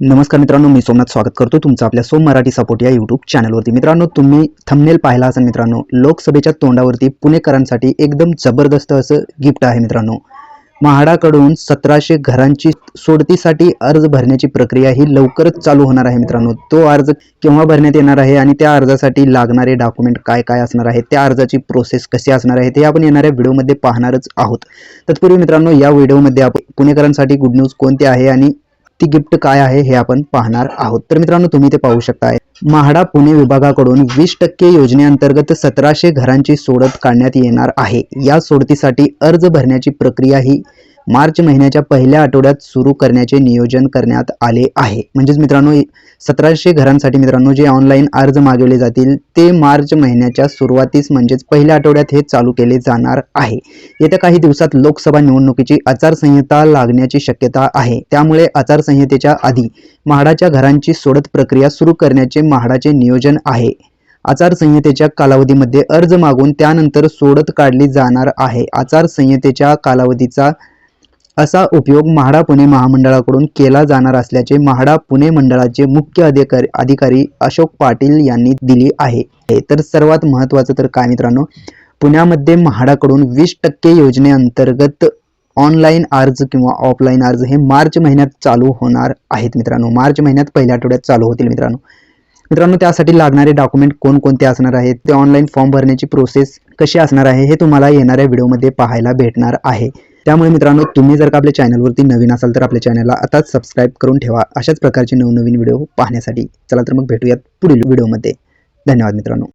नमस्कार मित्रांनो मी सोमनाथ स्वागत करतो तुमचं आपल्या सोम मराठी सपोर्ट या यूट्यूब चॅनलवरती मित्रांनो तुम्ही थंबनेल पाहिला असेल मित्रांनो लोकसभेच्या तोंडावरती पुणेकरांसाठी एकदम जबरदस्त असं गिफ्ट आहे मित्रांनो. म्हाडाकडून सतराशे घरांची सोडतीसाठी अर्ज भरण्याची प्रक्रिया ही लवकरच चालू होणार आहे मित्रांनो. तो अर्ज केव्हा भरण्यात येणार आहे आणि त्या अर्जासाठी लागणारे डॉक्युमेंट काय काय असणार आहे त्या अर्जाची प्रोसेस कशी असणार आहे ते आपण येणाऱ्या व्हिडिओमध्ये पाहणारच आहोत. तत्पूर्वी मित्रांनो या व्हिडिओमध्ये आपण पुणेकरांसाठी गुड न्यूज कोणती आहे आणि ती गिफ्ट काय आहे हे आपण पाहणार आहोत. तर मित्रांनो तुम्ही ते पाहू शकताय. म्हाडा पुणे विभागाकडून वीस टक्के योजनेअंतर्गत सतराशे घरांची सोडत काढण्यात येणार आहे. या सोडतीसाठी अर्ज भरण्याची प्रक्रिया ही मार्च महिन्याच्या पहिल्या आठवड्यात सुरू करण्याचे नियोजन करण्यात आले आहे. म्हणजेच मित्रांनो सतराशे घरांसाठी मित्रांनो जे ऑनलाईन अर्ज मागवले जातील ते मार्च महिन्याच्या सुरुवातीस म्हणजेच पहिल्या आठवड्यात हे चालू केले जाणार आहे. येत्या काही दिवसात लोकसभा निवडणुकीची आचारसंहिता लागण्याची शक्यता आहे. त्यामुळे आचारसंहितेच्या आधी म्हाडाच्या घरांची सोडत प्रक्रिया सुरू करण्याचे म्हाडाचे नियोजन आहे. आचारसंहितेच्या कालावधीमध्ये अर्ज मागून त्यानंतर सोडत काढली जाणार आहे. आचारसंहितेच्या कालावधीचा असा उपयोग म्हाडा पुणे महामंडळाकडून केला जाणार असल्याचे म्हाडा पुणे मंडळाचे मुख्य अधिकारी अधिकारी अशोक पाटील यांनी दिली आहे. तर सर्वात महत्त्वाचं तर काय मित्रांनो? पुण्यामध्ये म्हाडाकडून वीस टक्के योजनेअंतर्गत ऑनलाईन अर्ज किंवा ऑफलाईन अर्ज हे मार्च महिन्यात चालू होणार आहेत मित्रांनो. मार्च महिन्यात पहिल्या आठवड्यात चालू होतील मित्रांनो. मित्रांनो त्यासाठी लागणारे डॉक्युमेंट कोणकोणते असणार आहेत? ते ऑनलाईन फॉर्म भरण्याची प्रोसेस कशी असणार आहे हे तुम्हाला येणाऱ्या व्हिडिओमध्ये पाहायला भेटणार आहे. त्यामुळे मित्रांनो तुम्ही जर का आपल्या चॅनलवरती नवीन असाल तर आपल्या चॅनलला आताच सबस्क्राईब करून ठेवा. अशाच प्रकारचे नवनवीन व्हिडिओ पाहण्यासाठी. चला तर मग भेटूयात पुढील व्हिडिओमध्ये धन्यवाद मित्रांनो.